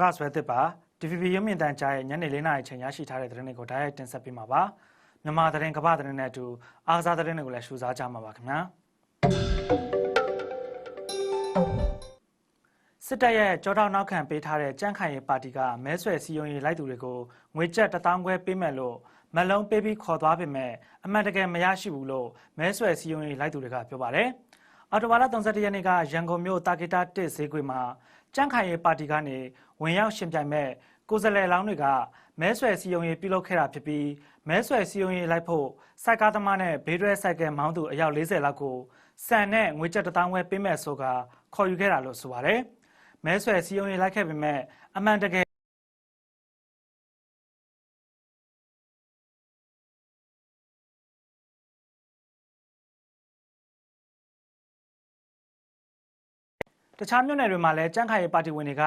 ပါကျွန်တော်ကဆွဲသစ်ပါ DVB ရုပ်မြင်သံကြားရဲ့ညနေ၄နာရီချိန်ရရှိထားတဲ့သတင်းတွေကိုဓာတ်ရိုက်တင်ဆက်ပေးမှာပါမြန်မာသတင်းကမ္ဘာသတင်းနဲ့အတူအားကစားသတင်းတွေကိုလည်းရှုစားကြမှာပါခင်ဗျာစစ်တပ်ရဲ့ကြောထောက်နောက်ခံပေးထားတဲ့ကြန့်ခိုင်ရေးပါတီကမဲဆွယ်စည်းရုံးရေးလိုက်သူတွေကိုငွေကျပ်1000ခွဲပေးမယ်လို့မလုံးပေးပြီးခေါ်သွားပေမဲ့အမှန်တကယ်မရရှိဘူးလို့မဲဆွယ်စည်းရုံးရေးလိုက်သူတွေကပြောပါတယ်။အော်တိုဘာလ31ရက်နေ့ကရန်ကုန်မြို့တာဂီတာတစ်ဈေးကွင်းမှာ ကြန့်ခိုင်ရေးပါတီကနေဝင်ရောက်ရှင်ပြိုင်မဲ့ကိုယ်စားလှယ်လောင်းတွေကမဲဆွယ်စည်းရုံးရေးပြုလုပ်ခဲ့တာဖြစ်ပြီးမဲဆွယ်စည်းရုံးရေးလိုက်ဖို့စိုက်ကားသမားနဲ့ဘေးတွဲစိုက်ကယ်မောင်းသူအယောက်40လောက်ကိုစံနဲ့ငွေကျပ်1000ခွဲပေးမဲ့ဆိုကခေါ်ယူခဲ့တာလို့ဆိုပါတယ်။မဲဆွယ်စည်းရုံးရေးလိုက်ခဲ့ပေမဲ့အမှန်တကယ် တခြားမြို့နယ်တွေမှာလည်းကြန့်ခိုင်ရေးပါတီဝင်တွေက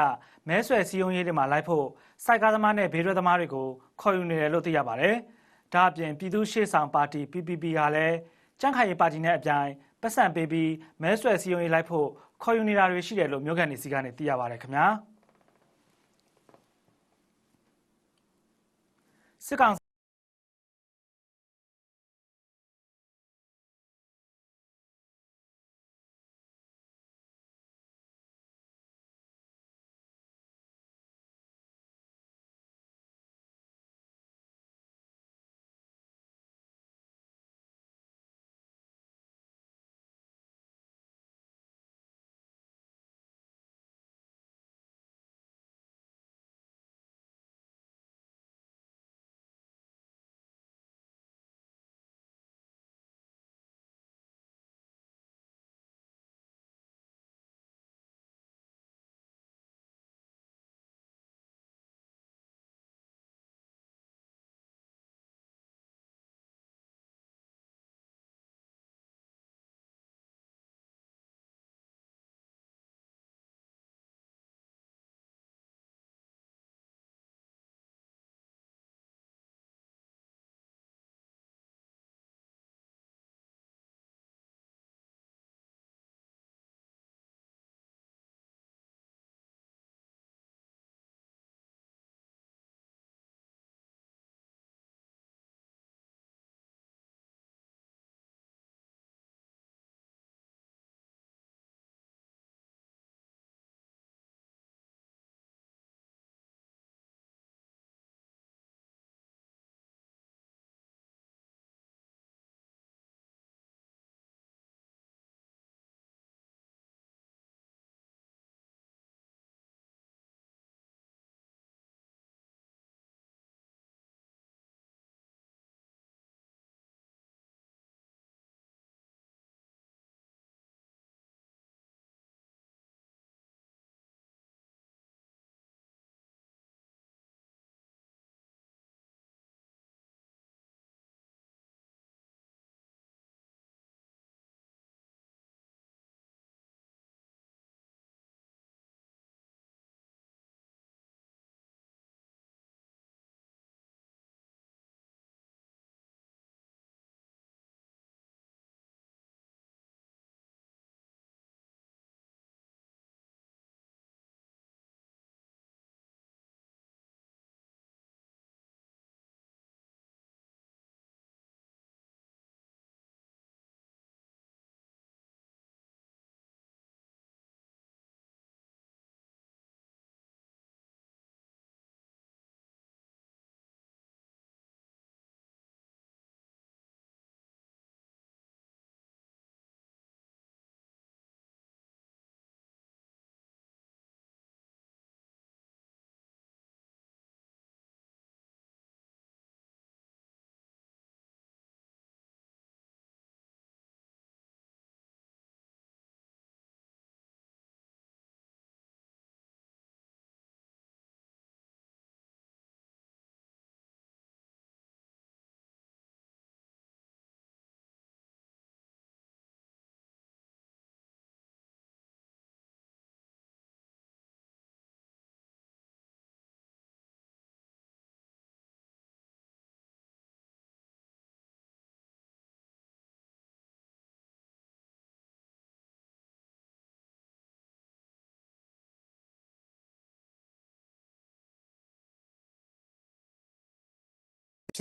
မဲဆွယ်စည်းရုံးရေးတွေမှာလိုက်ဖို့စိုက်ကားသမားနဲ့ဘေးရွက်သမားတွေကိုခေါ်ယူနေတယ်လို့သိရပါတယ်။ဒါအပြင်ပြည်သူ့ရှေ့ဆောင်ပါတီ PPP ကလည်းကြန့်ခိုင်ရေးပါတီနဲ့အပြိုင်ပတ်စံပေးပြီးမဲဆွယ်စည်းရုံးရေးလိုက်ဖို့ခေါ်ယူနေတာတွေရှိတယ်လို့မြို့ကန်နေစီကနေသိရပါတယ်ခင်ဗျာ။စစ်ကောင်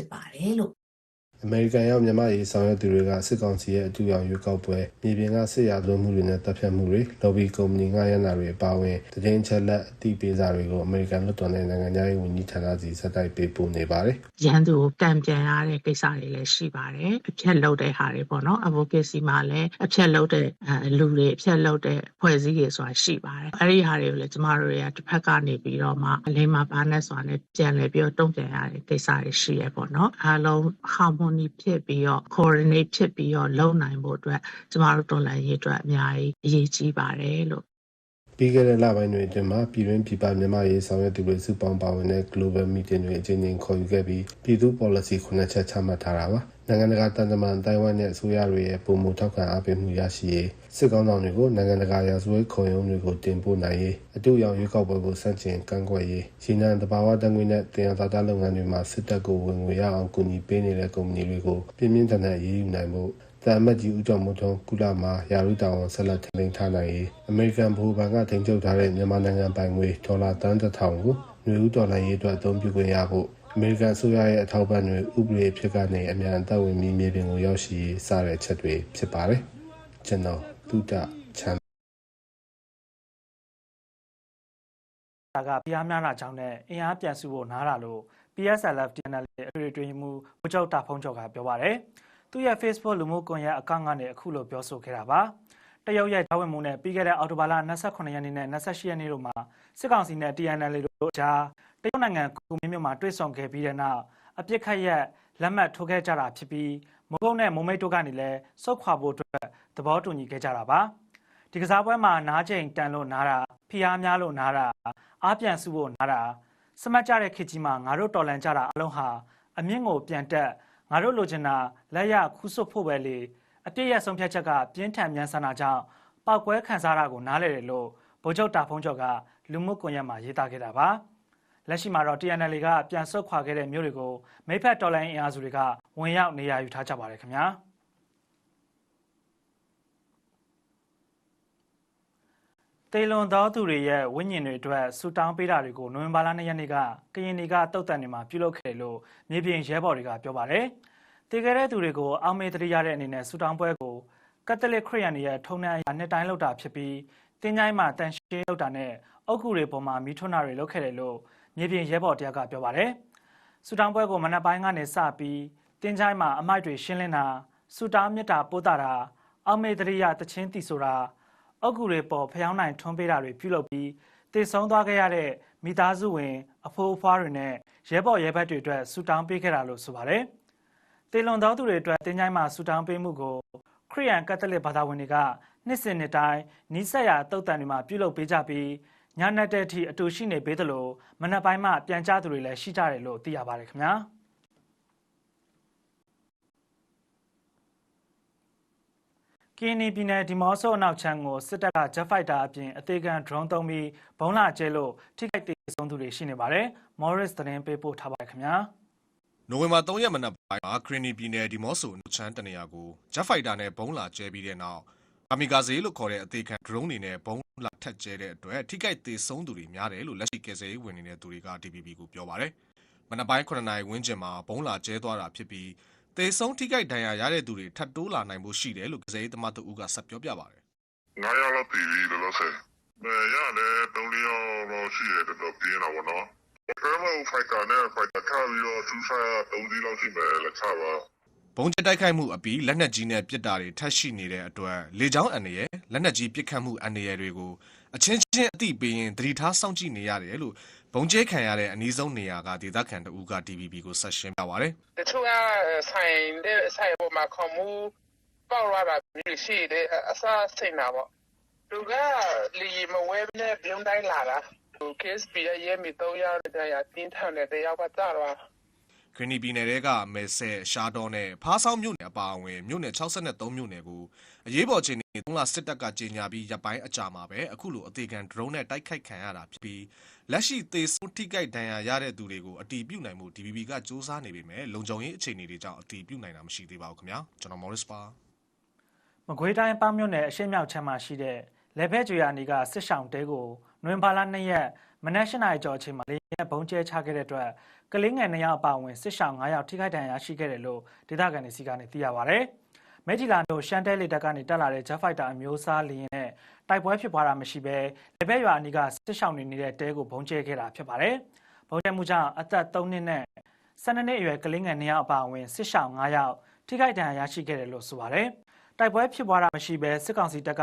ဖြစ်ပါတယ်လို့ အမေရိကန်ရောက်မြန်မာရေးဆောင်ရွက်သူတွေကစစ်ကောင်စီရဲ့အတူရောင်ရွေးကောက်ပွဲမြေပြင်ကစစ်ရာဇဝတ်မှုတွေနဲ့တပ်ဖြတ်မှုတွေလော်ဘီကုမ္ပဏီငှားရမ်းတာတွေအပါအဝင်တည်င်းချက်လက်အသိပေးစာတွေကိုအမေရိကန်လွှတ်တော်နဲ့နိုင်ငံသားရေးဝန်ကြီးဌာနစီစက်တိုက်ပေးပို့နေပါတယ်ရန်သူကိုကံပြန်ရတဲ့ကိစ္စတွေလည်းရှိပါတယ်အဖြတ်လုပ်တဲ့ဟာတွေပေါ့နော် advocacy မှာလည်းအဖြတ်လုပ်တဲ့အဲလူတွေအဖြတ်လုပ်တဲ့ဖွဲ့စည်းတွေဆိုတာရှိပါတယ်အဲ့ဒီဟာတွေကိုလည်းကျမတို့တွေကတစ်ဖက်ကနေပြီးတော့မှအလိမ္မာပါနဲ့ဆိုတာနဲ့ပြန်လည်ပြီးတော့တုံ့ပြန်ရတဲ့ကိစ္စတွေရှိရပေါ့နော်အားလုံး harmony ဖြစ်ပြီးတော့ coordinate ဖြစ်ပြီးတော့လုပ်နိုင်ဖို့အတွက်ကျမတို့တော်လှန်ရေးအတွက်အများကြီးအရေးကြီးပါတယ်လို့ ပြီးခဲ့တဲ့လပိုင်းတွေအတွင်းမှာပြည်တွင်းပြည်ပမြန်မာရေးဆောင်ရွက်သူတွေစုပေါင်းပါဝင်တဲ့ Global Meeting တွေအကြိမ်ကြိမ်ခေါ်ယူခဲ့ပြီးပြည်သူ policy ခုနှစ်ချက်ချမှတ်ထားတာပါနိုင်ငံတကာတန်တမန်တိုင်ဝမ်နဲ့အစိုးရတွေရဲ့ပုံမှုထောက်ခံအားပေးမှုရရှိရေးစစ်ကောင်းဆောင်တွေကိုနိုင်ငံတကာရာဇဝတ်ခုံရုံးတွေကိုတင်ပို့နိုင်ရေးအတူရောင်ရွေးကောက်ပွဲကိုစန့်ကျင်ကန့်ကွက်ရေးရှင်းနံတဘာဝတန်ငွေနဲ့တင်ရသားသားလုပ်ငန်းတွေမှာစစ်တပ်ကိုဝင်ငွေရအောင်ကူညီပေးနေတဲ့ကုမ္ပဏီတွေကိုပြင်းပြင်းထန်ထန်ရေးယူနိုင်ဖို့ တမ်မတ်ကြီးဦးကျော်မိုးထွန်းကုလမှာယာရုတာဝန်ဆက်လက်ထိန်းသိမ်းထားနိုင်ရေးအမေရိကန်ဗဟိုဘဏ်ကထိန်းချုပ်ထားတဲ့မြန်မာနိုင်ငံပိုင်ငွေဒေါ်လာတန်းတစ်ထောင်ကိုຫນွေဦးဒေါ်လာရေးအတွက်အသုံးပြုခွင့်ရဖို့အမေရိကန်အစိုးရရဲ့အထောက်ပံ့တွေဥပဒေအဖြစ်ကနေအမြန်အသက်ဝင်ပြီးမြေပြင်ကိုရောက်ရှိရေးစတဲ့အချက်တွေဖြစ်ပါတယ်ကျွန်တော်တုဒ္ဒချမ်းဒါကပြားများတာကြောင့်နဲ့အင်အားပြန်စုဖို့နားတာလို့ PSLF DNL ရဲ့အထွေထွေမှုဘုကျောက်တာဖုံးကျော်ကပြောပါတယ်။ သူ့ရဲ့ Facebook လူမှုကွန်ရက်အကောင့်ကနေအခုလိုပြောဆိုခဲ့တာပါ။တရုတ်ရဲ့ဂျာဝင်မှုနဲ့ပြီးခဲ့တဲ့အောက်တိုဘာလ28ရက်နေ့နဲ့28ရက်နေ့တို့မှာစစ်ကောင်စီနဲ့ TNL တို့ကြားတရုတ်နိုင်ငံကူမင်းမြို့မှာတွေ့ဆုံခဲ့ပြီးတဲ့နောက်အပြစ်ခတ်ရက်လက်မှတ်ထိုးခဲ့ကြတာဖြစ်ပြီးမုံကုန်းနဲ့မုံမိတ်တို့ကနေလည်းစုတ်ခွာဖို့အတွက်သဘောတူညီခဲ့ကြတာပါ။ဒီကစားပွဲမှာနားချိန်တန်လို့နားတာဖိအားများလို့နားတာအားပြန်စုဖို့နားတာစမတ်ကြတဲ့ခေတ်ကြီးမှာငါတို့တော်လန်ကြတာအလုံးဟာအမြင့်ကိုပြန်တက် ငါတို့လိုချင်တာလက်ရခူးဆွတ်ဖို့ပဲလေအပြည့်ရဆုံးဖြတ်ချက်ကပြင်းထန်မြန်ဆန်တာကြောင့်ပောက်ကွဲခံစားတာကိုနားလေတယ်လို့ဗိုလ်ချုပ်တာဖုံးကျော်ကလူမှုကွန်ရက်မှာရေးသားခဲ့တာပါလက်ရှိမှာတော့ TNL ကပြန်ဆုတ်ခွာခဲ့တဲ့မြို့တွေကိုမိဖက်တော်လိုင်းအင်အားစုတွေကဝင်ရောက်နေရာယူထားကြပါတယ်ခင်ဗျာတေလွန်သောသူတွေရဲ့ဝိညာဉ်တွေအတွက်ဆူတောင်းပေးတာတွေကိုနိုဝင်ဘာလ2ရက်နေ့ကကရင်တွေကတုတ်တန်နေမှာပြုလုပ်ခဲ့တယ်လို့မြေပြင်ရဲဘော်တွေကပြောပါတယ်။ တည်ခဲ့တဲ့သူတွေကိုအောက်မေ့တရိရတဲ့အနေနဲ့ဆူတောင်းပွဲကိုကက်သလစ်ခရစ်ယာန်တွေရဲ့ထုံးနှံအရာနှစ်တိုင်းလုပ်တာဖြစ်ပြီးတင်းချိုင်းမှာတန်ရှင်းလုပ်တာနဲ့အုတ်ဂူတွေပေါ်မှာမီးထွန်းတာတွေလုပ်ခဲ့တယ်လို့မြေပြင်ရဲဘော်တယောက်ကပြောပါတယ်။ဆူတောင်းပွဲကိုမနက်ပိုင်းကနေစပြီးတင်းချိုင်းမှာအမိုက်တွေရှင်းလင်းတာဆူတောင်းမြတ်တာပို့တာတာအောက်မေ့တရိရတချင်းတီဆိုတာအုတ်ဂူတွေပေါ်ဖျောင်းနိုင်ထွန်းပေးတာတွေပြုလုပ်ပြီးတည်ဆုံသွားခဲ့ရတဲ့မိသားစုဝင် အဖိုးအဖွားတွေနဲ့ရဲဘော်ရဲဘက်တွေအတွက်ဆူတောင်းပေးခဲ့တာလို့ဆိုပါတယ်။ တေလွန်သောသူတွေအတွက်တင်းချိုင်းမှာဆူတောင်းပေးမှုကိုခရိယန်ကက်သလစ်ဘာသာဝင်တွေကနှစ်စဉ်နှစ်တိုင်းနီးစပ်ရာတုတ်တန်တွေမှာပြုလုပ်ပေးကြပြီးညနေတဲ့အထိအတူရှိနေပေးသလိုမနက်ပိုင်းမှပြန်ကြသူတွေလည်းရှိကြတယ်လို့သိရပါတယ်ခင်ဗျာ။ကင်းနီပြည်နယ်ဒီမော့ဆိုအနောက်ချမ်းကိုစစ်တပ်ကဂျက်ဖိုက်တာအပြင်အသေးခံ drone သုံးပြီးဘုံလာကျဲလို့ထိခိုက်ဒေဆုံးသူတွေရှိနေပါတယ်။ Morris သတင်းပေးပို့ထားပါတယ်ခင်ဗျာ။နိုဝင်ဘာ3ရက်မနက် ပိုင်းမှာခရီနီပြည်နယ်ဒီမော့ဆိုချမ်းတနေရာကိုဂျက်ဖိုက်တာနဲ့ဘုံလာကျဲပြီးတဲ့နောက်ကာမီကာဇေလို့ခေါ်တဲ့အသေးခံ drone တွေနဲ့ဘုံလာထက်ကျဲတဲ့အတွက်ထိခိုက်သေးဆုံးသူတွေများတယ်လို့လက်ရှိကယ်ဆယ်ရေးဝင်နေတဲ့သူတွေက DPP ကိုပြောပါတယ်။မနက်ပိုင်း9နာရီဝန်းကျင်မှာဘုံလာကျဲသွားတာဖြစ်ပြီးသေဆုံးထိခိုက်ဒဏ်ရာရတဲ့သူတွေထပ်တိုးလာနိုင်ဖို့ရှိတယ်လို့ကယ်ဆယ်ရေးသမားတူကဆက်ပြောပြပါတယ်ငါးယောက်လောက်တည်ပြီလို့လို့ဆို။အဲရတယ်တုံးလျောက်တော့ရှိရတော့တော့ပြင်းတော့ဗောနော်။ အဲမှာဖိုက်တာနဲ့ဖိုက်တာခါပြီးတော့သူစားတုံးဒီလောက်ရှိမယ်လက်ချပါ။ဘုံကျဲတိုက်ခိုက်မှုအပြီးလက်နက်ကြီးနဲ့ပစ်တာတွေထပ်ရှိနေတဲ့အတွက်လေကြောင်းအန္တရာယ်လက်နက်ကြီးပစ်ခတ်မှုအန္တရာယ်တွေကိုအချင်းချင်းအသိပေးရင်သတိထားစောင့်ကြည့်နေရတယ်လို့ဘုံကျဲခံရတဲ့အနည်းဆုံးနေရာကဒေသခံတဦးက DPP ကိုဆက်ရှင်းပြပါတယ်။တချို့ကဆိုင်တဲ့ဆိုင်ပေါ်မှာခေါ်မှုပေါက်လာတာမျိုးရှိတယ်အစားစိတ်နာပေါ့သူကလီမဝဲနဲ့ပြုံးတိုင်းလာတာသူ KSP ရဲ့ရဲမီတော့ရတဲ့ရတင်းထန်တဲ့တယောက်ကကြတော့ခရနီပြည်နယ်တဲကမဲဆဲရှားတော်နဲ့ဖားဆောင်မြို့နယ်အပါအဝင်မြို့နယ်63မြို့နယ်ကိုအရေးပေါ်ချိန်3လစစ်တပ်ကကြေညာပြီးရပ်ပိုင်းအကြာမှာပဲအခုလိုအသေးခံ drone နဲ့တိုက်ခိုက်ခံရတာဖြစ်ပြီးလက်ရှိသေဆုံးထိခိုက်ဒဏ်ရာရတဲ့သူတွေကိုအတီးပြုတ်နိုင်မှု DPP ကစ조사နေပေမဲ့လုံခြုံရေးအခြေအနေတွေကြောင့်အတီးပြုတ်နိုင်တာမရှိသေးပါဘူးခင်ဗျာကျွန်တော် Morris ပါမကွေးတိုင်းပေါင်းမြို့နယ်အရှိမြောက်ချမ်းမှာရှိတဲ့လေဘဲကျွေယာနီကစစ်ဆောင်တဲကို နွင်ဘာလ2ရက်မနက်၈နာရီကျော်အချိန်မှာလေယာဉ်ဘုံကျဲချခဲ့တဲ့အတွက်ကလေးငယ်2ယောက်အပါအဝင်စစ်ရှောင်း9ယောက်ထိခိုက်ဒဏ်ရာရရှိခဲ့တယ်လို့ဒေသခံတွေစီကနေသိရပါဗျ။မဲဂျီလာတို့ရှန်တဲလေတက်ကနေတက်လာတဲ့ Jet Fighter အမျိုးအစားလေယာဉ်နဲ့တိုက်ပွဲဖြစ်ပွားတာမရှိဘဲလေဘက်ရွာအနီးကစစ်ရှောင်းနေနေတဲ့တဲကိုဘုံကျဲခဲ့တာဖြစ်ပါတယ်။ဘုံကျဲမှုကြောင့်အသက်3နှစ်နဲ့12နှစ်အရွယ်ကလေးငယ်2ယောက်အပါအဝင်စစ်ရှောင်း9ယောက်ထိခိုက်ဒဏ်ရာရရှိခဲ့တယ်လို့ဆိုပါတယ်။တိုက်ပွဲဖြစ်ပွားတာမရှိဘဲစစ်ကောင်စီတပ်က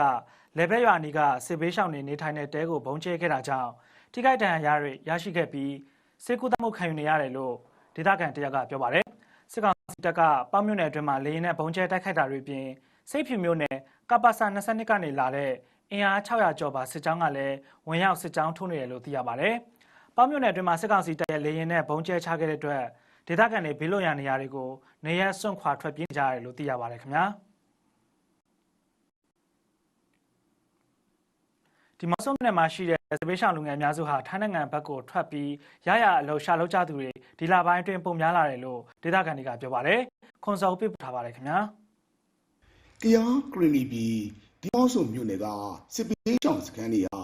လေဘက်ရွာအနီးကစစ်ဘေးရှောင်နေနေထိုင်တဲ့တဲကိုဘုံကျဲခဲ့တာကြောင့်ထိခိုက်ဒဏ်ရာရတွေရရှိခဲ့ပြီးစေကူတမှုခံယူနေရတယ်လို့ဒေသခံတယောက်ကပြောပါတယ်။စစ်ကောင်စီတပ်ကပေါင်းမြို့နယ်အတွင်းမှာလေရင်နဲ့ဘုံကျဲတိုက်ခိုက်တာတွေပြင်စိတ်ဖြူမြို့နယ်ကပ္ပစာ22ကနေလာတဲ့အင်အား600ကျော်ပါစစ်ကြောင်းကလည်းဝင်ရောက်စစ်ကြောင်းထိုးနေတယ်လို့သိရပါတယ်။ပေါင်းမြို့နယ်အတွင်းမှာစစ်ကောင်စီတပ်ရဲ့လေရင်နဲ့ဘုံကျဲချခဲ့တဲ့အတွက်ဒေသခံတွေဘေးလွတ်ရာနေရာတွေကိုနေရစွန့်ခွာထွက်ပြေးကြရတယ်လို့သိရပါတယ်ခင်ဗျာ။ ဒီမော့ဆုံနယ်မှာရှိတဲ့စပေးရှောင်းလူငယ်အများစုဟာထိုင်းနိုင်ငံဘက်ကိုထွက်ပြီးရရအလှရှာလောက်ကြသူတွေဒီလပိုင်းအတွင်းပုံများလာတယ်လို့ဒေသခံတွေကပြောပါတယ်။ခွန်စောပြပထားပါတယ်ခင်ဗျာကယားကရီနီဘီဒီမော့ဆိုမြို့နယ်ကစစ်ပေးချောင်စခန်းတွေဟာ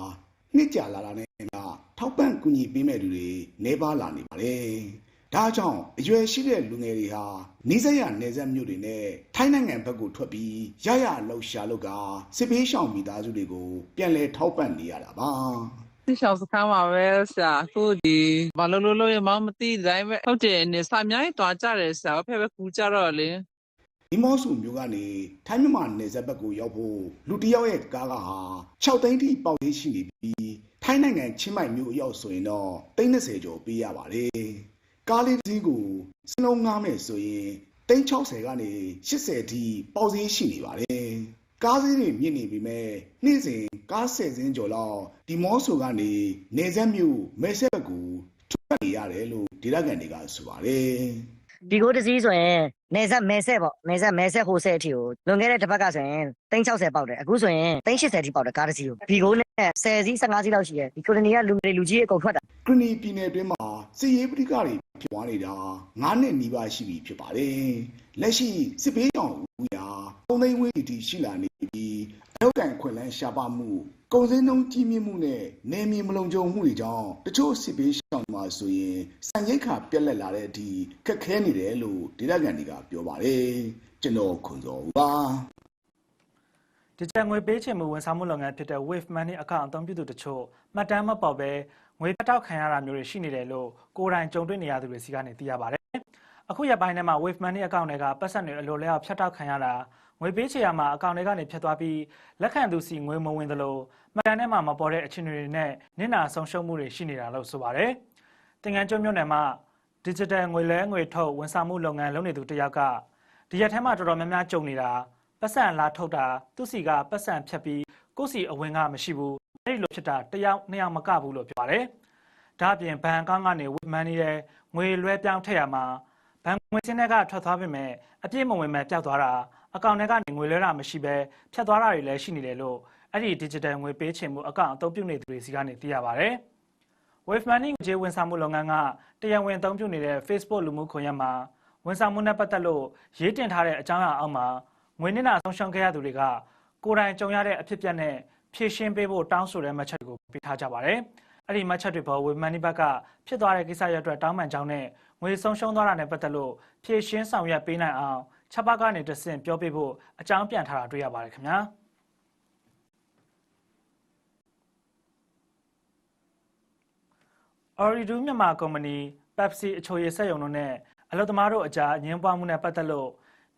နှစ်ကြာလာတာနဲ့ကထောက်ပံ့ကူညီပေးမဲ့လူတွေနေပါလာနေပါတယ်။ ဒါကြောင့်အရွယ်ရှိတဲ့လူငယ်တွေဟာနေဆက်ရနေဆက်မြို့တွေနဲ့ထိုင်းနိုင်ငံဘက်ကိုထွက်ပြီးရရလောက်ရှာလောက်ကစစ်ပေးချောင်မိသားစုတွေကိုပြန်လည်ထောက်ပံ့နေရတာပါ။ဒီရှောင်းစခန်းမှာပဲဆရာအခုဒီဘာလို့လို့လို့ရမမသိဒီတိုင်းပဲဟုတ်တယ်နေစာအများကြီးတွားကြတယ်ဆရာဖက်ပဲကူကြတော့လေဒီမော့ဆူမျိုးကနေထိုင်းမြန်မာနယ်စပ်ဘက်ကိုရောက်ဖို့လူတစ်ယောက်ရဲ့ကားကဟာ6သိန်းထိပေါက်လေးရှိနေပြီးထိုင်းနိုင်ငံချင်းမိုင်မျိုးအရောက်ဆိုရင်တော့30ကျော်ပေးရပါတယ် ကားလေးတစ်စီးကိုစလုံးငားမယ်ဆိုရင်360ကနေ80ထိပေါက်ဈေးရှိနေပါတယ်ကားဈေးတွေမြင့်နေပြီမဲ့နေ့စဉ်ကား10စင်းကျော်လောက်ဒီမော့ဆူကနေနေဆက်မျိုးမဲဆက်ဘက်ကိုထွက်နေရတယ်လို့ဒေသခံတွေကဆိုပါတယ် ဒီကိုတစ်စီးဆိုရင် နေဆက်မဲဆက်ပေါ့နေဆက်မဲဆက်ဟိုဆက်အထိကိုလွန်ခဲ့တဲ့တစ်ပတ်ကဆိုရင်360ပေါက်တယ်အခုဆိုရင်380ထိပေါက်တယ်ကားတစ်စီးကိုဒီကိုနဲ့10စီး15စီးလောက်ရှိတယ်ဒီကိုလိုနီကလူငယ်လူကြီးအကုန်ထွက်တာကရီနီပြည်နယ်အတွင်းမှာစစ်ရေးပဋိပက္ခတွေဖြစ်ပွားနေတာ9နှစ်နီးပါးရှိပြီဖြစ်ပါတယ်။ လက်ရှိစစ်ဘေးကြောင်ဦးရာပုံသိန်းဝေးတီရှိလာနေပြီးအလောက်ကန်ခွင့်လန်းရှားပါမှုကုန်စည်နှုန်းကြီးမြင့်မှုနဲ့နေမြေမလုံခြုံမှုတွေကြောင့်တချို့စစ်ဘေးရှောင်မှာဆိုရင်စံရိတ်ခါပြက်လက်လာတဲ့အထိခက်ခဲနေတယ်လို့ဒေသခံတွေကပြောပါတယ်။ကျွန်တော်ခွန်စောဦးပါ။ဒီချက်ငွေပေးချေမှုဝန်ဆောင်မှုလုပ်ငန်းဖြစ်တဲ့ Wave Money အကောင့်အသုံးပြုသူတချို့မှတ်တမ်းမပေါ်ဘဲငွေပတောက်ခံရတာမျိုးတွေရှိနေတယ်လို့ကိုယ်တိုင်ကြုံတွေ့နေရသူတွေစီကနေသိရပါတယ်။ အခုရက်ပိုင်းထဲမှာ Wave Money အကောင့်တွေကပတ်စံတွေအလိုလဲအောင်ဖြတ်တောက်ခံရတာငွေပေးချေရမှာအကောင့်တွေကနေဖြတ်သွားပြီးလက်ခံသူစီငွေမဝင်သလိုမှတ်တမ်းထဲမှာမပေါ်တဲ့အခြေအနေတွေနဲ့နစ်နာဆုံးရှုံးမှုတွေရှိနေတာလို့ဆိုပါတယ်။တင်ငန်းကျွန်းမြို့နယ်မှာ digital ငွေလဲငွေထုတ်ဝန်ဆောင်မှုလုပ်ငန်းလုပ်နေသူတစ်ယောက်ကဒီရက်ထဲမှာတော်တော်များများကြုံနေတာပတ်စံလာထုတ်တာသူစီကပတ်စံဖြတ်ပြီးကိုယ့်စီအဝင်ကမရှိဘူးအဲ့ဒီလိုဖြစ်တာတစ်ယောက်နှစ်ယောက်မကဘူးလို့ပြောပါတယ်။ဒါအပြင်ဘဏ်အကောင့်ကနေဝစ်မန်နေတဲ့ငွေလွှဲပြောင်းထည့်ရမှာ ဘဏ်ငွေစင်းတွေကထွက်သွားပြီမဲ့အပြည့်မဝင်မဲ့ပျောက်သွားတာအကောင့်ထဲကနေငွေလွှဲတာမရှိပဲဖြတ်သွားတာတွေလည်းရှိနေတယ်လို့အဲ့ဒီ digital ငွေပေးချေမှုအကောင့်အသုံးပြုနေသူတွေစီကနေသိရပါတယ်။ Wave Money ကိုကျေးဝန်ဆောင်မှုလုပ်ငန်းကတရားဝင်အသုံးပြုနေတဲ့ Facebook လူမှုကွန်ရက်မှာဝန်ဆောင်မှုနဲ့ပတ်သက်လို့ရေးတင်ထားတဲ့အကြောင်းအရာအောက်မှာငွေနစ်နာဆုံးရှုံးခဲ့ရသူတွေကကိုယ်တိုင်ကြုံရတဲ့အဖြစ်အပျက်နဲ့ဖြည့်ရှင်းပေးဖို့တောင်းဆိုတဲ့မှတ်ချက်တွေကိုပေးထားကြပါတယ်။အဲ့ဒီမှတ်ချက်တွေပေါ် Wave Money ဘက်ကဖြစ်သွားတဲ့ကိစ္စရပ်အတွက်တောင်းပန်ကြောင်းနဲ့ ငွေဆုံးရှုံးသွားတာနဲ့ပတ်သက်လို့ဖြည့်ရှင်းဆောင်ရွက်ပေးနိုင်အောင်ချက်ပတ်ကနေတဆင့်ပြောပြဖို့အကြောင်းပြန်ထားတာတွေ့ရပါတယ်ခင်ဗျာ။ Oridu မြန်မာကုမ္ပဏီ Pepsi အချိုရည်စက်ရုံတို့နဲ့အလုပ်သမားတို့အကြားအငင်းပွားမှုနဲ့ပတ်သက်လို့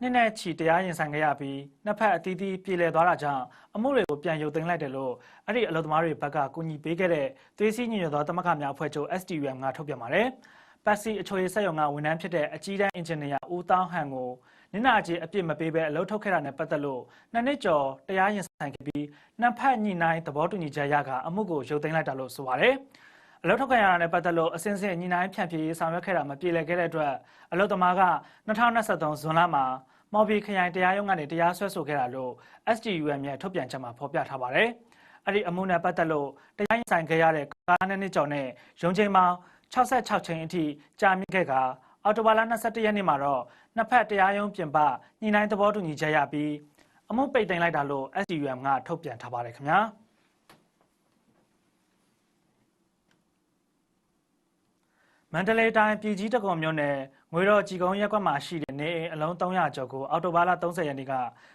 နှစ်နဲ့ချီတရားရင်ဆိုင်ခဲ့ရပြီးနှစ်ဖက်အသီးသီးပြည်လည်သွားတာကြောင့်အမှုတွေကိုပြန်ရုပ်သိမ်းလိုက်တယ်လို့အဲ့ဒီအလုပ်သမားတွေဘက်ကကူညီပေးခဲ့တဲ့သွေးစည်းညီညွတ်သောတမကများအဖွဲ့ချုပ် STUM ကထုတ်ပြန်ပါတယ်။ Pepsi အချိုရည်စက်ရုံကဝန်ထမ်းဖြစ်တဲ့အကြီးတန်းအင်ဂျင်နီယာဦးတောင်းဟန်ကိုနင်နာကြီးအပြစ်မပေးဘဲအလုပ်ထုတ်ခဲ့တာနဲ့ပတ်သက်လို့နှစ်နှစ်ကျော်တရားရင်ဆိုင်ခဲ့ပြီးနှစ်ဖက်ညှိနှိုင်းသဘောတူညီချက်ရကအမှုကိုရုပ်သိမ်းလိုက်တာလို့ဆိုပါတယ်။အလုပ်ထုတ်ခံရတာနဲ့ပတ်သက်လို့အစင်းစင်းညှိနှိုင်းဖြန့်ဖြေရေးဆောင်ရွက်ခဲ့တာမပြေလည်ခဲ့တဲ့အတွက်အလုပ်သမားက2023ဇွန်လမှာမော်ဘီခရိုင်တရားရုံးကနေတရားစွဲဆိုခဲ့တာလို့ STUM ရဲ့ထုတ်ပြန်ချက်မှာဖော်ပြထားပါတယ်။အဲ့ဒီအမှုနဲ့ပတ်သက်လို့တရားရင်ဆိုင်ခဲ့ရတဲ့ကားနဲ့နှစ်ကျော်နဲ့ရုံးချိန်ပေါင်း 66ချိန်အထိကြာမြင့်ခဲ့ကအော်တိုဘာလ22ရက်နေ့မှာတော့နှစ်ဖက်တရားရုံးပြင်ပညှိနှိုင်းသဘောတူညီချက်ရပြီးအမှုပိတ်သိမ်းလိုက်တာလို့ STUM ကထုတ်ပြန်ထားပါတယ်ခင်ဗျာ။မန္တလေးတိုင်းပြည်ကြီးတကွန်မြို့နယ်ငွေတော်ကြည်ကုန်းရက်ကွက်မှာရှိတဲ့နေအိမ်အလုံး300ကျော်ကိုအော်တိုဘားလ30ရက်နေ့က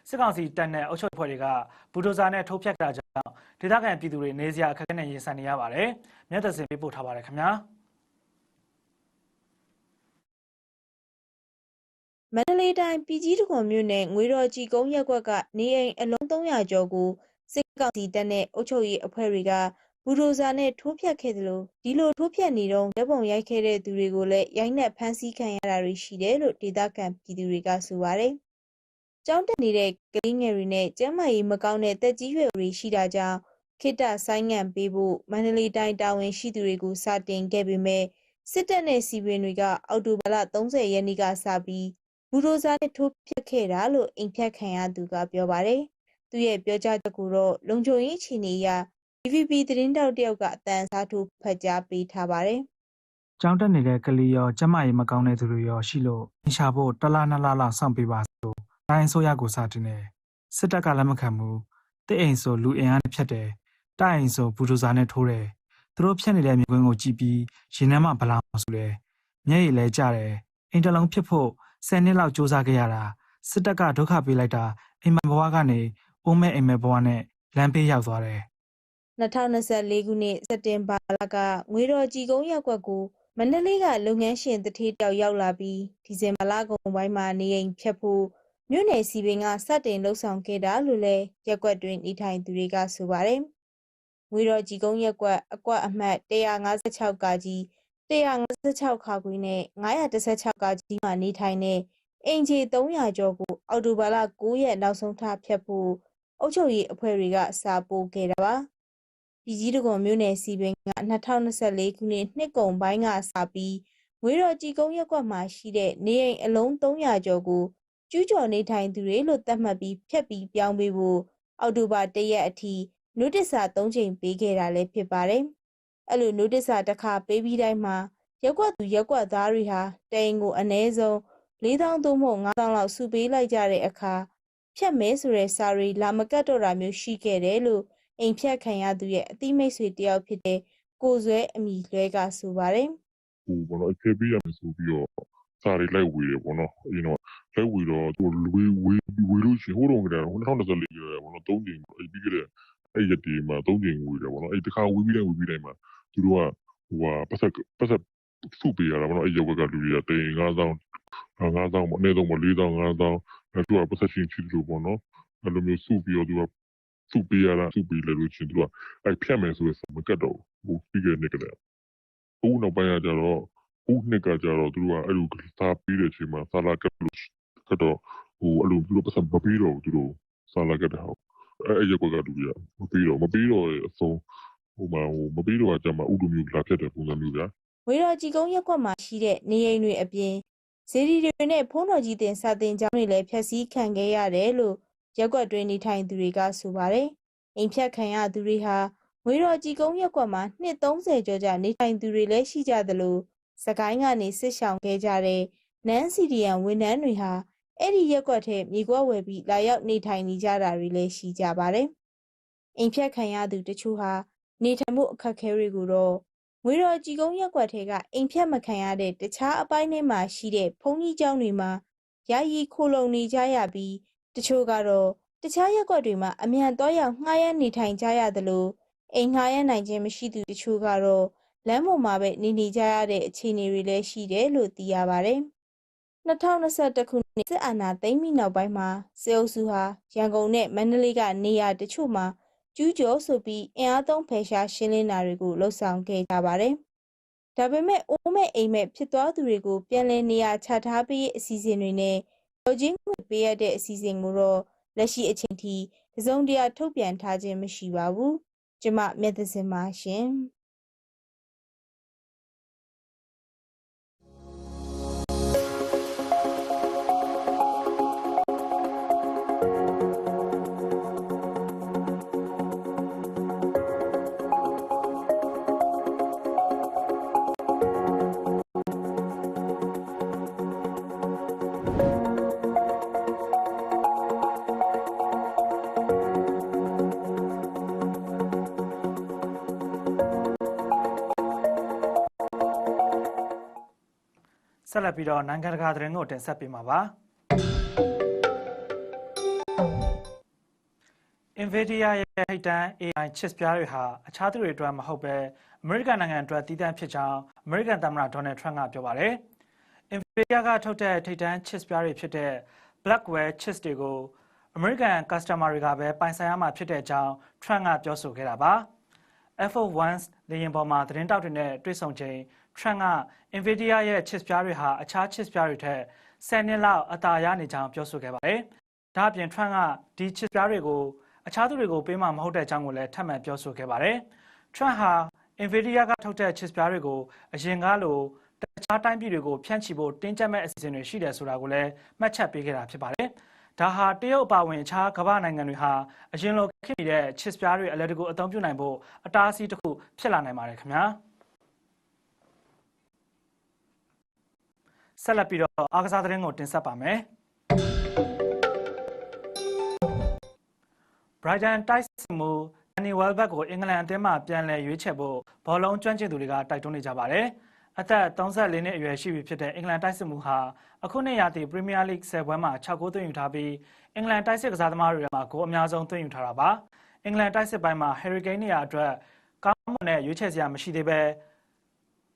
စစ်ကောင်စီတပ်နဲ့အုပ်ချုပ်ဖွဲ့တွေကဘူဒိုဇာနဲ့ထိုးဖျက်တာကြောင့်ဒေသခံပြည်သူတွေနေစရာအခက်အခဲနဲ့ရင်ဆိုင်နေရပါတယ်။မြတ်တစင်ပေးပို့ထားပါတယ်ခင်ဗျာ။ မန္တလေးတိုင်းပြည်ကြီးတခွန်မြို့နယ်ငွေတော်ကြည်ကုန်းရက်ကွက်ကနေအိမ်အလုံး300ကျော်ကိုစစ်ကောင်စီတပ်နဲ့အုပ်ချုပ်ရေးအဖွဲ့တွေကဘူဒိုဇာနဲ့ထိုးဖျက်ခဲ့တယ်လို့ဒီလိုထိုးဖျက်နေတော့လက်ပုံရိုက်ခဲ့တဲ့သူတွေကိုလည်းရိုက်နှက်ဖမ်းဆီးခံရတာတွေရှိတယ်လို့ဒေသခံပြည်သူတွေကဆိုပါတယ်။ကျောင်းတက်နေတဲ့ကလေးငယ်တွေနဲ့ကျန်းမာရေးမကောင်းတဲ့တက်ကြီးရွယ်တွေရှိတာကြောင့်ခိတ္တဆိုင်ငံ့ပေးဖို့မန္တလေးတိုင်းတာဝန်ရှိသူတွေကိုစတင်ခဲ့ပေမဲ့စစ်တပ်နဲ့စီပင်တွေကအော်တိုဘာလ30ရက်နေ့ကစပြီး ဘူဒိုဇာနဲ့ထိုးဖျက်ခဲ့တာလို့အိမ်ဖြတ်ခံရသူကပြောပါတယ်။သူရဲ့ပြောကြားချက်ကိုတော့လုံခြုံရေးအခြေအနေအရ DVB သတင်းတောက်တယောက်ကအတန်စားထိုးဖတ်ကြားပေးထားပါတယ်။ကျောင်းတက်နေတဲ့ကလေးရောကျမကြီးမကောင်းတဲ့သူတွေရောရှိလို့အင်ရှာဖို့တစ်လားနှစ်လားလောက်စောင့်ပေးပါဆိုတိုင်းဆိုရကိုစတင်တယ်စစ်တပ်ကလက်မခံဘူးတိတ်အိမ်ဆိုလူအင်အားနဲ့ဖြတ်တယ်တိုက်အိမ်ဆိုဘူဒိုဇာနဲ့ထိုးတယ်သူတို့ဖြတ်နေတဲ့မြေကွင်းကိုကြည့်ပြီးရင်ထဲမှာဗလာမဆိုလဲမျက်ရည်လဲကျတယ်အိမ်တစ်လုံးဖြစ်ဖို့ 10နှစ်လောက်စူးစမ်းခဲ့ရတာစစ်တပ်ကဒုက္ခပေးလိုက်တာအိမ်မဘဝကနေအိုးမဲအိမ်မဲဘဝနဲ့လမ်းပေးရောက်သွားတယ်2024ခုနှစ်စက်တင်ဘာလကငွေတော်ကြည်ကုန်းရက်ကွက်ကိုမန္တလေးကလုပ်ငန်းရှင်တထေးတယောက်ရောက်လာပြီးဒီဇင်ဘာလကုန်ပိုင်းမှာနေအိမ်ဖြတ်ဖို့မြို့နယ်စီပင်ကစတင်လှုပ်ဆောင်ခဲ့တာလို့လည်းရက်ကွက်တွင်နေထိုင်သူတွေကဆိုပါတယ်။ငွေတော်ကြည်ကုန်းရက်ကွက်အကွက်အမှတ်156ကကြီး 156ခါခွေနဲ့916ကကြီးမှာနေထိုင်တဲ့အိမ်ခြေ300ကျော်ကိုအော်တိုဘာလ9ရက်နောက်ဆုံးထားဖြတ်ဖို့အုပ်ချုပ်ရေးအဖွဲ့တွေကစာပို့ခဲ့တာပါ။ပြည်ကြီးတကွန်မြို့နယ်စီပင်က2024ခုနှစ်နှစ်ကုန်ပိုင်းကစပြီးငွေတော်ကြည်ကုန်းရက်ကွက်မှာရှိတဲ့နေအိမ်အလုံး300ကျော်ကိုကျူးကျော်နေထိုင်သူတွေလို့သတ်မှတ်ပြီးဖျက်ပြီးပြောင်းပေးဖို့အော်တိုဘာ1ရက်အထိနိုတစ်စာ3ချိန်ပေးခဲ့တာလည်းဖြစ်ပါတယ်။ အဲ့လိုနိုတစ်စာတစ်ခါပေးပြီးတိုင်းမှာရက်ကွက်သူရက်ကွက်သားတွေဟာတိန်ကိုအ ਨੇ ဆုံး4000သို့မဟုတ်5000လောက်စုပေးလိုက်ကြတဲ့အခါဖြတ်မဲဆိုတဲ့စာရီလာမကတ်တော့တာမျိုးရှိခဲ့တယ်လို့အိမ်ဖြတ်ခံရသူရဲ့အတိမိတ်ဆွေတယောက်ဖြစ်တဲ့ကိုဇွဲအမိလွဲကဆိုပါတယ်ဟိုဘောနော်အချက်ပေးရမယ်ဆိုပြီးတော့စာတွေလိုက်ဝေတယ်ပေါ့နော်အရင်တော့လိုက်ဝေတော့သူဝေဝေဝေလို့ရှိရင်ဟိုတော့ကတည်းက2024ကျတော့ဘောနော်၃ချိန်အဲ့ပြီးကြတဲ့အဲ့ရက်ဒီမှာ၃ချိန်ဝေတယ်ပေါ့နော်အဲ့တစ်ခါဝေပြီးတိုင်းဝေပြီးတိုင်းမှာ သူတို့ကဟိုဟာပတ်ဆက်ပတ်ဆက်စုပေးရတာပေါ့နော်အဲ့ရက်ွက်ကလူတွေကတိန်9000 9000ပေါ့အနည်းဆုံးပေါ့4000 5000အဲ့သူကပတ်ဆက်ချင်းချီလို့ပေါ့နော်အဲ့လိုမျိုးစုပြီးတော့သူကစုပေးရတာစုပေးလဲလို့ချင်းသူကအဲ့ဖြတ်မယ်ဆိုရင်မကတ်တော့ဘူးပြီးခဲ့တဲ့နေ့ကတည်းကအခုနောက်ပိုင်းကကြတော့ဦးနှစ်ကကြတော့သူတို့ကအဲ့လိုစာပြီးတဲ့အချိန်မှာစာလာကတ်လို့ကတော့ဟိုအဲ့လိုသူတို့ပတ်စံမပြီးတော့ဘူးသူတို့စာလာကတ်တဲ့ဟောက်အဲ့အဲ့ရက်ကွက်ကလူတွေကမပြီးတော့မပြီးတော့အဆုံး ဟိုမှာဟိုမပြီးတော့အကြမှာဥဒုမျိုးလာဖြစ်တဲ့ပုံစံမျိုးဗျာ။ဝေတော်ကြည်ကုန်းရက်ကွက်မှာရှိတဲ့နေအိမ်တွေအပြင်ဇေဒီတွေနဲ့ဖုန်းတော်ကြီးတင်စာတင်ကျောင်းတွေလည်းဖျက်ဆီးခံခဲ့ရတယ်လို့ရက်ကွက်တွင်နေထိုင်သူတွေကဆိုပါတယ်။အိမ်ဖြတ်ခံရသူတွေဟာငွေတော်ကြည်ကုန်းရက်ကွက်မှာနှစ်30ကျော်ကြာနေထိုင်သူတွေလည်းရှိကြသလိုစကိုင်းကနေစစ်ဆောင်ခဲ့ကြတဲ့နန်းစီဒီယန်ဝန်ထမ်းတွေဟာအဲ့ဒီရက်ကွက်ထဲမြေကွက်ဝယ်ပြီးလာရောက်နေထိုင်နေကြတာတွေလည်းရှိကြပါတယ်။အိမ်ဖြတ်ခံရသူတချို့ဟာ နေထိုင်မှုအခက်အခဲတွေကိုတော့ငွေတော်ကြည်ကုန်းရက်ကွက်ထဲကအိမ်ဖြတ်မခံရတဲ့တခြားအပိုင်းထဲမှာရှိတဲ့ဘုံကြီးကျောင်းတွေမှာယာယီခိုလုံနေကြရပြီးတချို့ကတော့တခြားရက်ကွက်တွေမှာအမြန်တော့ရောက်ငှားရမ်းနေထိုင်ကြရသလိုအိမ်ငှားရမ်းနိုင်ခြင်းမရှိသူတချို့ကတော့လမ်းပေါ်မှာပဲနေနေကြရတဲ့အခြေအနေတွေလည်းရှိတယ်လို့သိရပါတယ်။2021ခုနှစ်စစ်အာဏာသိမ်းပြီးနောက်ပိုင်းမှာစေအုပ်စုဟာရန်ကုန်နဲ့မန္တလေးကနေရာတချို့မှာ ကျူးကျော်ဆိုပြီးအင်အားသုံးဖယ်ရှားရှင်းလင်းတာတွေကိုလှုံ့ဆော်ခဲ့ကြပါတယ်။ဒါပေမဲ့အိုးမဲ့အိမ်မဲ့ဖြစ်သွားသူတွေကိုပြန်လည်နေရာချထားပေးရေးအစီအစဉ်တွေနဲ့တော်ချင်းငွေပေးရတဲ့အစီအစဉ်ကိုတော့လက်ရှိအချိန်ထိတစုံတရာထုတ်ပြန်ထားခြင်းမရှိပါဘူး။ကျမမြတ်သစင်ပါရှင်။ ဆက်လက်ပြီးတော့နိုင်ငံတကာသတင်းကိုတင်ဆက်ပေးမှာပါ Nvidia ရဲ့ထိပ်တန်း AI chips ပြားတွေဟာအခြားသူတွေအတွက်မဟုတ်ဘဲအမေရိကန်နိုင်ငံအတွက်တည်တံ့ဖြစ်ကြောင်းအမေရိကန်သမ္မတဒေါ်နယ်ထရန့်ကပြောပါတယ်။ Nvidia ကထုတ်တဲ့ထိပ်တန်း chips ပြားတွေဖြစ်တဲ့ Blackwell chips တွေကိုအမေရိကန် customer တွေကပဲပိုင်ဆိုင်ရမှာဖြစ်တဲ့အကြောင်း Trump ကပြောဆိုခဲ့တာပါ။ F One လေယာဉ်ပေါ်မှာသတင်းတောက်တွေနဲ့တွေ့ဆုံချိန် Trump က Nvidia ရဲ့ chips ပြားတွေဟာအခြား chips ပြားတွေထက်10နှစ်လောက်အသာရနေကြောင်းပြောဆိုခဲ့ပါတယ်။ဒါ့အပြင် Trump ကဒီ chips ပြားတွေကိုအခြားသူတွေကိုပေးမှာမဟုတ်တဲ့အကြောင်းကိုလည်းထပ်မံပြောဆိုခဲ့ပါတယ်။ Trump ဟာ Nvidia ကထုတ်တဲ့ chips ပြားတွေကိုအရင်ကလိုတခြားတိုင်းပြည်တွေကိုဖြန့်ချီဖို့တင်းကျပ်မဲ့အစီအစဉ်တွေရှိတယ်ဆိုတာကိုလည်းမှတ်ချက်ပေးခဲ့တာဖြစ်ပါတယ်။ဒါဟာတရုတ်အပါအဝင်အခြားကမ္ဘာနိုင်ငံတွေဟာအရင်လိုခေတ်မီတဲ့ chips ပြားတွေအလဲတကူအသုံးပြုနိုင်ဖို့အတားအဆီးတစ်ခုဖြစ်လာနိုင်ပါတယ်ခင်ဗျာ။ ဆက်လက်ပြီးတော့အားကစားသတင်းကိုတင်ဆက်ပါမယ်။ Brighton တိုက်စစ်မှု Danny Welbeck ကိုအင်္ဂလန်အသင်းမှပြန်လည်ရွေးချယ်ဖို့ဘောလုံးကျွမ်းကျင်သူတွေကတိုက်တွန်းနေကြပါတယ်။အသက်34နှစ်အရွယ်ရှိပြီဖြစ်တဲ့အင်္ဂလန်တိုက်စစ်မှုဟာအခုနှစ်ရာသီ Premier League 10ပွဲမှာ6ဂိုးသွင်းယူထားပြီးအင်္ဂလန်တိုက်စစ်ကစားသမားတွေထဲမှာဂိုးအများဆုံးသွင်းယူထားတာပါ။အင်္ဂလန်တိုက်စစ်ပိုင်းမှာ Harry Kane နေရာအတွက်ကောင်းမွန်တဲ့ရွေးချယ်စရာမရှိသေးဘဲ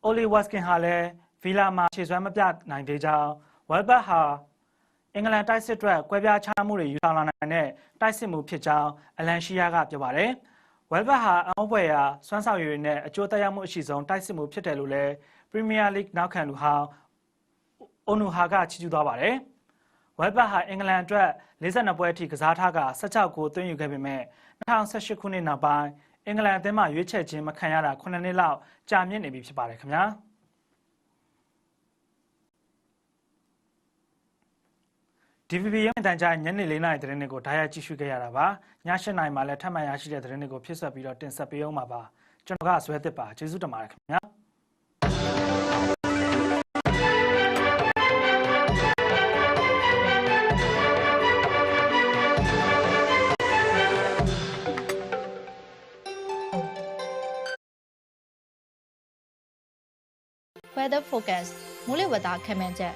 Oli Watkins ဟာလည်း Villa မှာခြေစွမ်းမပြနိုင်သေးကြောင်း Welbeck ဟာအင်္ဂလန်တိုက်စစ်အတွက်ကွဲပြားခြားမှုတွေယူဆောင်လာနိုင်တဲ့တိုက်စစ်မှုဖြစ်ကြောင်းအလန်ရှီယာကပြောပါတယ်။ Welbeck ဟာအမောပွဲရာစွမ်းဆောင်ရည်တွေနဲ့အကျိုးသက်ရောက်မှုအရှိဆုံးတိုက်စစ်မှုဖြစ်တယ်လို့လည်း Premier League နောက်ခံလူဟောင်းအိုနူဟာကချီးကျူးသွားပါတယ်။ Welbeck ဟာအင်္ဂလန်အတွက်42ပွဲအထိကစားထားက16ဂိုးသွင်းယူခဲ့ပေမဲ့2018ခုနှစ်နောက်ပိုင်းအင်္ဂလန်အသင်းမှရွေးချယ်ခြင်းမခံရတာ9နှစ်လောက်ကြာမြင့်နေပြီဖြစ်ပါတယ်ခင်ဗျာ။ DVB ရုံးတန်ကြားညနေ၄နာရီသတင်းတွေကိုဓာတ်ရိုက်ကြည့်ရှုခဲ့ရတာပါည၈နာရီမှာလည်းထပ်မံရရှိတဲ့သတင်းတွေကိုဖြစ်ဆက်ပြီးတော့တင်ဆက်ပေးအောင်ပါပါကျွန်တော်ကဇွဲသစ်ပါကျေးဇူးတင်ပါတယ်ခင်ဗျာ။ Weather Focus မိုးလေဝသခန့်မှန်းချက်